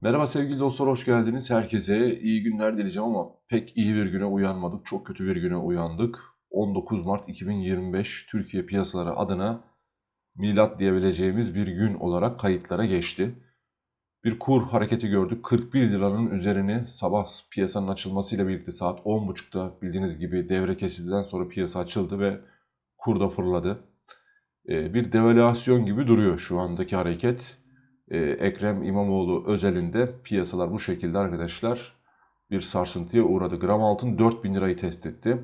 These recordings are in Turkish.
Merhaba sevgili dostlar, hoş geldiniz. Herkese iyi günler dileyeceğim ama pek iyi bir güne uyanmadık. Çok kötü bir güne uyandık. 19 Mart 2025 Türkiye piyasaları adına milat diyebileceğimiz bir gün olarak kayıtlara geçti. Bir kur hareketi gördük. 41 liranın üzerini sabah piyasanın açılmasıyla birlikte saat 10.30'da bildiğiniz gibi devre kesildikten sonra piyasa açıldı ve kur da fırladı. Ee, Bir devalüasyon gibi duruyor şu andaki hareket. Ee, Ekrem İmamoğlu özelinde piyasalar bu şekilde arkadaşlar bir sarsıntıya uğradı. Gram altın 4000 lirayı test etti.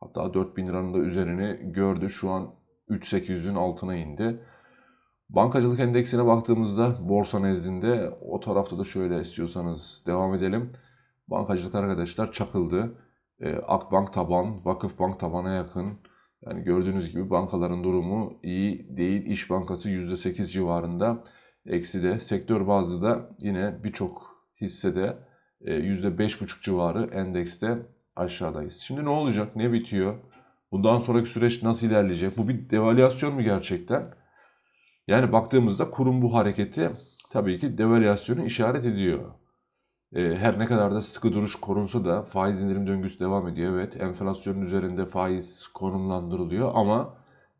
Hatta 4000 liranın da üzerini gördü. Şu an 3800'ün altına indi. Bankacılık endeksine baktığımızda borsa nezdinde o tarafta da şöyle istiyorsanız devam edelim. Bankacılık arkadaşlar çakıldı. Ee, Akbank taban, Vakıfbank tabana yakın. Yani gördüğünüz gibi bankaların durumu iyi değil. İş Bankası %8 civarında. Eksi de sektör bazlı da yine birçok hissede e, %5,5 civarı endekste aşağıdayız. Şimdi ne olacak? Ne bitiyor? Bundan sonraki süreç nasıl ilerleyecek? Bu bir devalüasyon mu gerçekten? Yani baktığımızda kurum bu hareketi tabii ki devalüasyonu işaret ediyor. E, her ne kadar da sıkı duruş korunsa da faiz indirim döngüsü devam ediyor. Evet enflasyonun üzerinde faiz konumlandırılıyor ama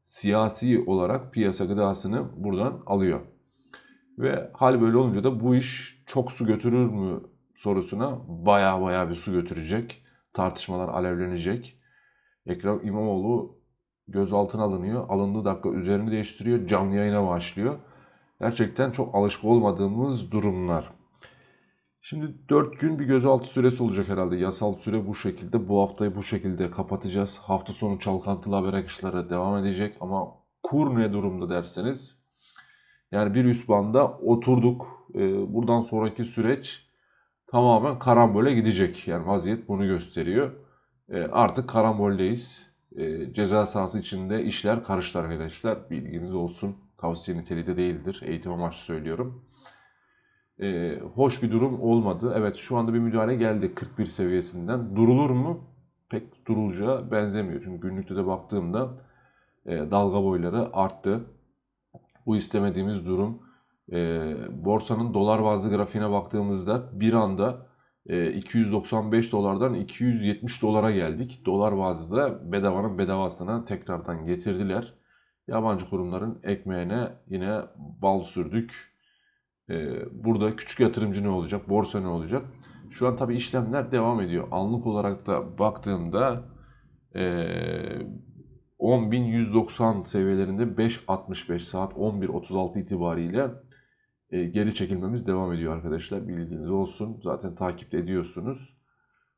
siyasi olarak piyasa gıdasını buradan alıyor. Ve hal böyle olunca da bu iş çok su götürür mü sorusuna baya baya bir su götürecek. Tartışmalar alevlenecek. Ekrem İmamoğlu gözaltına alınıyor. Alındığı dakika üzerini değiştiriyor. Canlı yayına başlıyor. Gerçekten çok alışık olmadığımız durumlar. Şimdi 4 gün bir gözaltı süresi olacak herhalde. Yasal süre bu şekilde. Bu haftayı bu şekilde kapatacağız. Hafta sonu çalkantılı haber akışları devam edecek. Ama kur ne durumda derseniz yani bir üst banda oturduk. Ee, buradan sonraki süreç tamamen karambole gidecek. Yani vaziyet bunu gösteriyor. Ee, artık karamboldeyiz. Ee, ceza sahası içinde işler karıştı arkadaşlar. Bilginiz olsun. Tavsiye niteliği de değildir. Eğitim amaçlı söylüyorum. hoş bir durum olmadı. Evet şu anda bir müdahale geldi 41 seviyesinden. Durulur mu? Pek durulacağı benzemiyor. Çünkü günlükte de baktığımda e, dalga boyları arttı. Bu istemediğimiz durum. E, borsanın dolar bazlı grafiğine baktığımızda bir anda e, 295 dolardan 270 dolara geldik. Dolar bazlı bedavanın bedavasına tekrardan getirdiler. Yabancı kurumların ekmeğine yine bal sürdük. E, burada küçük yatırımcı ne olacak? Borsa ne olacak? Şu an tabii işlemler devam ediyor. Anlık olarak da baktığımda e, 10.190 seviyelerinde 5.65 saat 11.36 itibariyle e, geri çekilmemiz devam ediyor arkadaşlar. Bilginiz olsun. Zaten takip ediyorsunuz.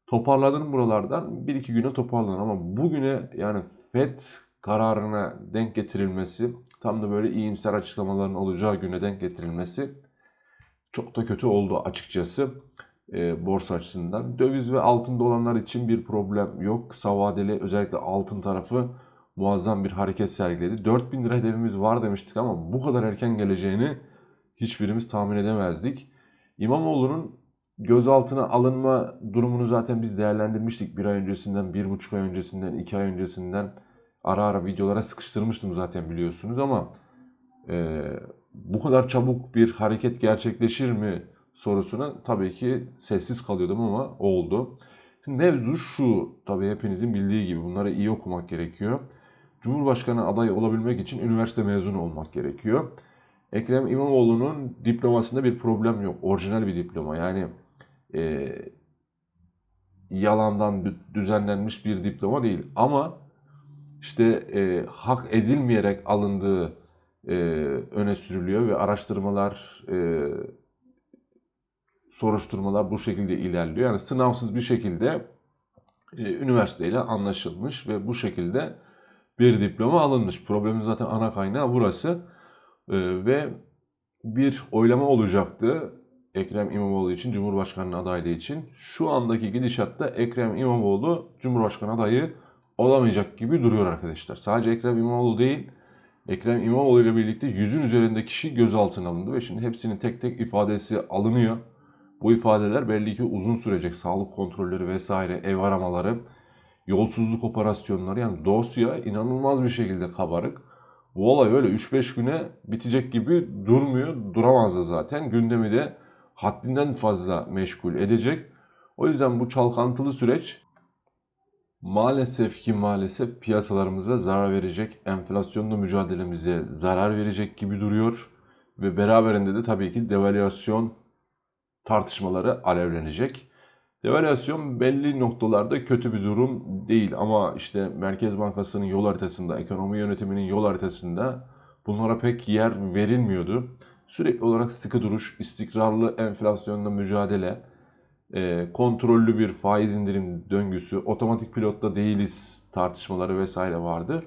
Toparladın buralardan. 1-2 güne toparlan ama bugüne yani FED kararına denk getirilmesi tam da böyle iyimser açıklamaların olacağı güne denk getirilmesi çok da kötü oldu açıkçası e, borsa açısından. Döviz ve altın olanlar için bir problem yok. Kısa vadeli özellikle altın tarafı muazzam bir hareket sergiledi. 4000 lira hedefimiz var demiştik ama bu kadar erken geleceğini hiçbirimiz tahmin edemezdik. İmamoğlu'nun gözaltına alınma durumunu zaten biz değerlendirmiştik. Bir ay öncesinden, bir buçuk ay öncesinden, iki ay öncesinden ara ara videolara sıkıştırmıştım zaten biliyorsunuz ama e, bu kadar çabuk bir hareket gerçekleşir mi sorusuna tabii ki sessiz kalıyordum ama oldu. Şimdi mevzu şu, tabii hepinizin bildiği gibi bunları iyi okumak gerekiyor. Cumhurbaşkanı adayı olabilmek için üniversite mezunu olmak gerekiyor. Ekrem İmamoğlu'nun diplomasında bir problem yok. Orijinal bir diploma. Yani e, yalandan düzenlenmiş bir diploma değil. Ama işte e, hak edilmeyerek alındığı e, öne sürülüyor ve araştırmalar, e, soruşturmalar bu şekilde ilerliyor. Yani sınavsız bir şekilde e, üniversiteyle anlaşılmış ve bu şekilde bir diploma alınmış. Problemin zaten ana kaynağı burası. Ee, ve bir oylama olacaktı Ekrem İmamoğlu için, Cumhurbaşkanı adaylığı için. Şu andaki gidişatta Ekrem İmamoğlu Cumhurbaşkanı adayı olamayacak gibi duruyor arkadaşlar. Sadece Ekrem İmamoğlu değil, Ekrem İmamoğlu ile birlikte yüzün üzerinde kişi gözaltına alındı ve şimdi hepsinin tek tek ifadesi alınıyor. Bu ifadeler belli ki uzun sürecek. Sağlık kontrolleri vesaire, ev aramaları, yolsuzluk operasyonları yani dosya inanılmaz bir şekilde kabarık. Bu olay öyle 3-5 güne bitecek gibi durmuyor. Duramaz da zaten. Gündemi de haddinden fazla meşgul edecek. O yüzden bu çalkantılı süreç maalesef ki maalesef piyasalarımıza zarar verecek, enflasyonla mücadelemize zarar verecek gibi duruyor. Ve beraberinde de tabii ki devalüasyon tartışmaları alevlenecek. Devalüasyon belli noktalarda kötü bir durum değil ama işte Merkez Bankası'nın yol haritasında, ekonomi yönetiminin yol haritasında bunlara pek yer verilmiyordu. Sürekli olarak sıkı duruş, istikrarlı enflasyonla mücadele, e, kontrollü bir faiz indirim döngüsü, otomatik pilotta değiliz tartışmaları vesaire vardı.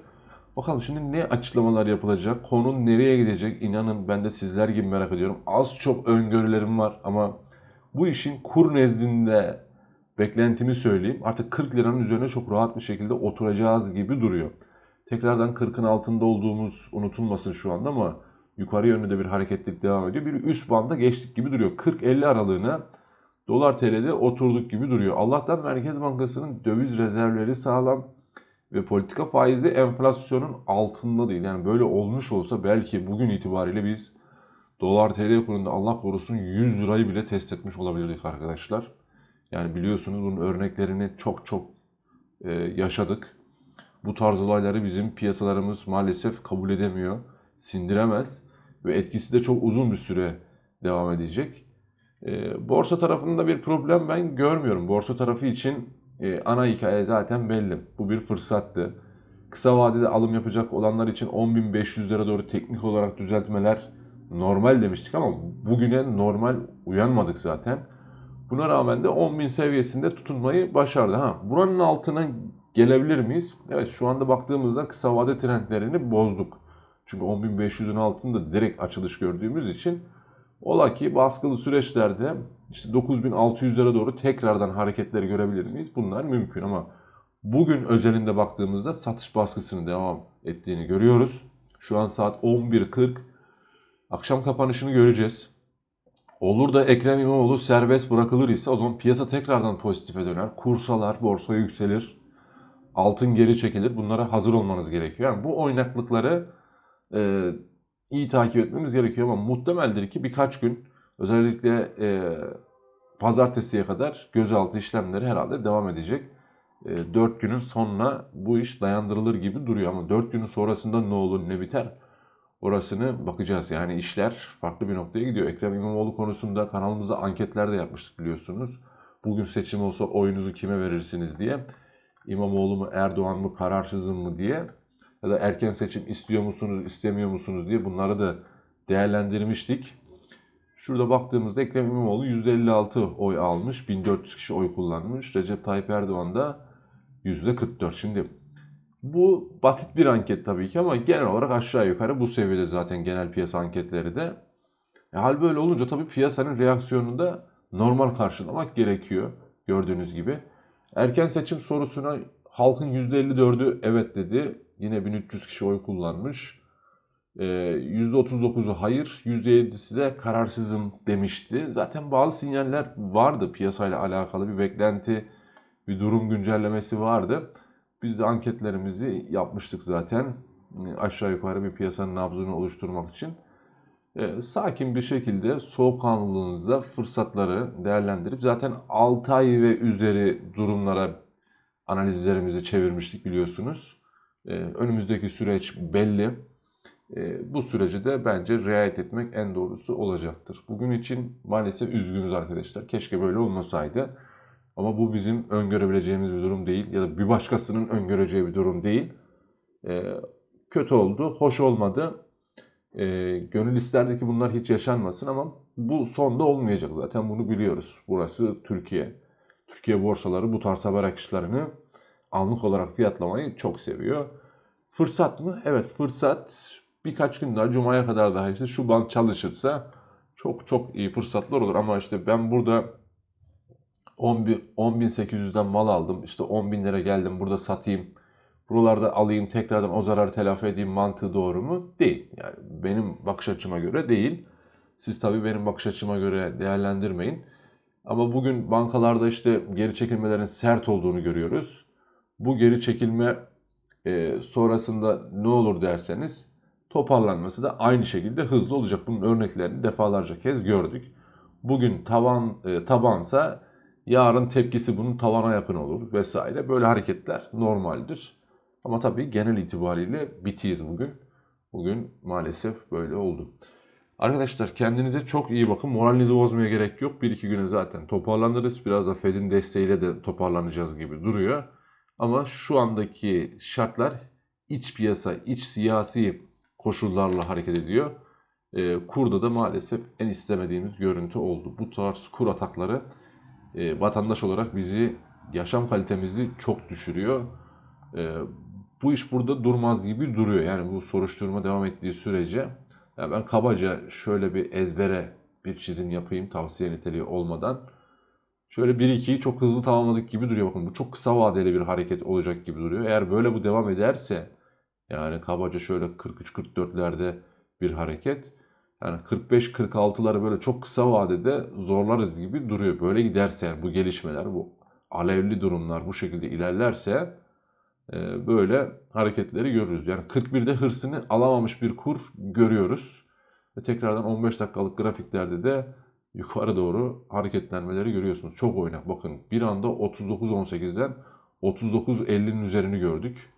Bakalım şimdi ne açıklamalar yapılacak, konu nereye gidecek inanın ben de sizler gibi merak ediyorum. Az çok öngörülerim var ama bu işin kur nezdinde beklentimi söyleyeyim. Artık 40 liranın üzerine çok rahat bir şekilde oturacağız gibi duruyor. Tekrardan 40'ın altında olduğumuz unutulmasın şu anda ama yukarı yönlü de bir hareketlilik devam ediyor. Bir üst banda geçtik gibi duruyor. 40-50 aralığına dolar TL'de oturduk gibi duruyor. Allah'tan Merkez Bankası'nın döviz rezervleri sağlam ve politika faizi enflasyonun altında değil. Yani böyle olmuş olsa belki bugün itibariyle biz dolar TL kurunda Allah korusun 100 lirayı bile test etmiş olabilirdik arkadaşlar. Yani biliyorsunuz bunun örneklerini çok çok e, yaşadık. Bu tarz olayları bizim piyasalarımız maalesef kabul edemiyor, sindiremez ve etkisi de çok uzun bir süre devam edecek. E, borsa tarafında bir problem ben görmüyorum. Borsa tarafı için e, ana hikaye zaten belli. Bu bir fırsattı. Kısa vadede alım yapacak olanlar için 10.500'lere doğru teknik olarak düzeltmeler normal demiştik ama bugüne normal uyanmadık zaten. Buna rağmen de 10.000 seviyesinde tutunmayı başardı. Ha, buranın altına gelebilir miyiz? Evet şu anda baktığımızda kısa vade trendlerini bozduk. Çünkü 10.500'ün altında direkt açılış gördüğümüz için ola ki baskılı süreçlerde işte 9.600'lere doğru tekrardan hareketleri görebilir miyiz? Bunlar mümkün ama bugün özelinde baktığımızda satış baskısının devam ettiğini görüyoruz. Şu an saat 11.40. Akşam kapanışını göreceğiz. Olur da Ekrem İmamoğlu serbest bırakılır ise o zaman piyasa tekrardan pozitife döner. Kursalar, borsa yükselir. Altın geri çekilir. Bunlara hazır olmanız gerekiyor. Yani bu oynaklıkları e, iyi takip etmemiz gerekiyor ama muhtemeldir ki birkaç gün özellikle e, pazartesiye kadar gözaltı işlemleri herhalde devam edecek. E, 4 günün sonuna bu iş dayandırılır gibi duruyor ama 4 günün sonrasında ne olur ne biter Orasını bakacağız. Yani işler farklı bir noktaya gidiyor. Ekrem İmamoğlu konusunda kanalımızda anketler de yapmıştık biliyorsunuz. Bugün seçim olsa oyunuzu kime verirsiniz diye. İmamoğlu mu Erdoğan mı kararsızım mı diye. Ya da erken seçim istiyor musunuz istemiyor musunuz diye bunları da değerlendirmiştik. Şurada baktığımızda Ekrem İmamoğlu %56 oy almış. 1400 kişi oy kullanmış. Recep Tayyip Erdoğan da %44. Şimdi bu basit bir anket tabii ki ama genel olarak aşağı yukarı bu seviyede zaten genel piyasa anketleri de. E, hal böyle olunca tabii piyasanın reaksiyonunu da normal karşılamak gerekiyor gördüğünüz gibi. Erken seçim sorusuna halkın %54'ü evet dedi. Yine 1300 kişi oy kullanmış. E, %39'u hayır, %7'si de kararsızım demişti. Zaten bazı sinyaller vardı piyasayla alakalı bir beklenti, bir durum güncellemesi vardı. Biz de anketlerimizi yapmıştık zaten. Aşağı yukarı bir piyasanın nabzını oluşturmak için. E, sakin bir şekilde soğukkanlılığınızda fırsatları değerlendirip zaten 6 ay ve üzeri durumlara analizlerimizi çevirmiştik biliyorsunuz. E, önümüzdeki süreç belli. E, bu sürece de bence riayet etmek en doğrusu olacaktır. Bugün için maalesef üzgünüz arkadaşlar. Keşke böyle olmasaydı. Ama bu bizim öngörebileceğimiz bir durum değil ya da bir başkasının öngöreceği bir durum değil. E, kötü oldu, hoş olmadı. E, gönül isterdi ki bunlar hiç yaşanmasın ama bu sonda olmayacak zaten bunu biliyoruz. Burası Türkiye. Türkiye borsaları bu tarz haber akışlarını anlık olarak fiyatlamayı çok seviyor. Fırsat mı? Evet fırsat. Birkaç gün daha Cuma'ya kadar daha işte şu bank çalışırsa çok çok iyi fırsatlar olur. Ama işte ben burada 10.800'den mal aldım. İşte 10.000 lira geldim burada satayım. Buralarda alayım tekrardan o zararı telafi edeyim mantığı doğru mu? Değil. Yani benim bakış açıma göre değil. Siz tabii benim bakış açıma göre değerlendirmeyin. Ama bugün bankalarda işte geri çekilmelerin sert olduğunu görüyoruz. Bu geri çekilme e, sonrasında ne olur derseniz toparlanması da aynı şekilde hızlı olacak. Bunun örneklerini defalarca kez gördük. bugün tavan e, tabansa yarın tepkisi bunun tavana yakın olur vesaire. Böyle hareketler normaldir. Ama tabii genel itibariyle bitiyiz bugün. Bugün maalesef böyle oldu. Arkadaşlar kendinize çok iyi bakın. Moralinizi bozmaya gerek yok. Bir iki güne zaten toparlanırız. Biraz da Fed'in desteğiyle de toparlanacağız gibi duruyor. Ama şu andaki şartlar iç piyasa, iç siyasi koşullarla hareket ediyor. E, kurda da maalesef en istemediğimiz görüntü oldu. Bu tarz kur atakları e, vatandaş olarak bizi, yaşam kalitemizi çok düşürüyor. E, bu iş burada durmaz gibi duruyor. Yani bu soruşturma devam ettiği sürece ya ben kabaca şöyle bir ezbere bir çizim yapayım tavsiye niteliği olmadan. Şöyle 1-2'yi çok hızlı tamamladık gibi duruyor. Bakın bu çok kısa vadeli bir hareket olacak gibi duruyor. Eğer böyle bu devam ederse yani kabaca şöyle 43-44'lerde bir hareket. Yani 45-46'ları böyle çok kısa vadede zorlarız gibi duruyor. Böyle giderse yani bu gelişmeler, bu alevli durumlar bu şekilde ilerlerse e, böyle hareketleri görürüz. Yani 41'de hırsını alamamış bir kur görüyoruz. Ve tekrardan 15 dakikalık grafiklerde de yukarı doğru hareketlenmeleri görüyorsunuz. Çok oynak. Bakın bir anda 39.18'den 39.50'nin üzerini gördük.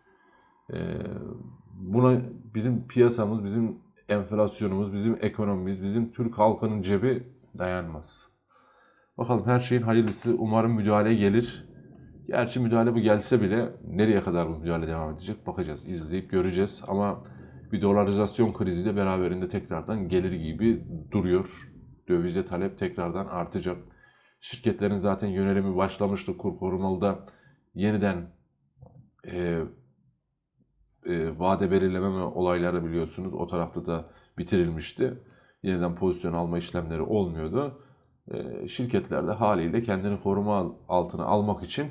Ee, buna bizim piyasamız, bizim enflasyonumuz, bizim ekonomimiz, bizim Türk halkının cebi dayanmaz. Bakalım her şeyin hayırlısı. Umarım müdahale gelir. Gerçi müdahale bu gelse bile nereye kadar bu müdahale devam edecek bakacağız, izleyip göreceğiz. Ama bir dolarizasyon krizi de beraberinde tekrardan gelir gibi duruyor. Dövize talep tekrardan artacak. Şirketlerin zaten yönelimi başlamıştı kur korumalıda yeniden e, e, vade belirleme olayları biliyorsunuz o tarafta da bitirilmişti. Yeniden pozisyon alma işlemleri olmuyordu. E, şirketler de haliyle kendini koruma altına almak için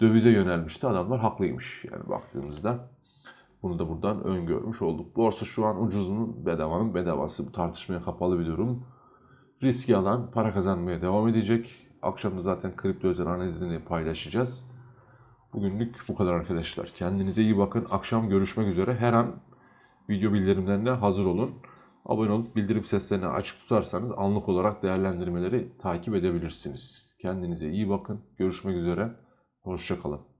dövize yönelmişti. Adamlar haklıymış yani baktığımızda. Bunu da buradan öngörmüş olduk. Borsa şu an ucuzunun bedavanın bedavası. Bu tartışmaya kapalı bir durum. Riski alan para kazanmaya devam edecek. Akşam da zaten kripto özel analizini paylaşacağız. Bugünlük bu kadar arkadaşlar. Kendinize iyi bakın. Akşam görüşmek üzere. Her an video bildirimlerine hazır olun. Abone olup bildirim seslerini açık tutarsanız anlık olarak değerlendirmeleri takip edebilirsiniz. Kendinize iyi bakın. Görüşmek üzere. Hoşçakalın.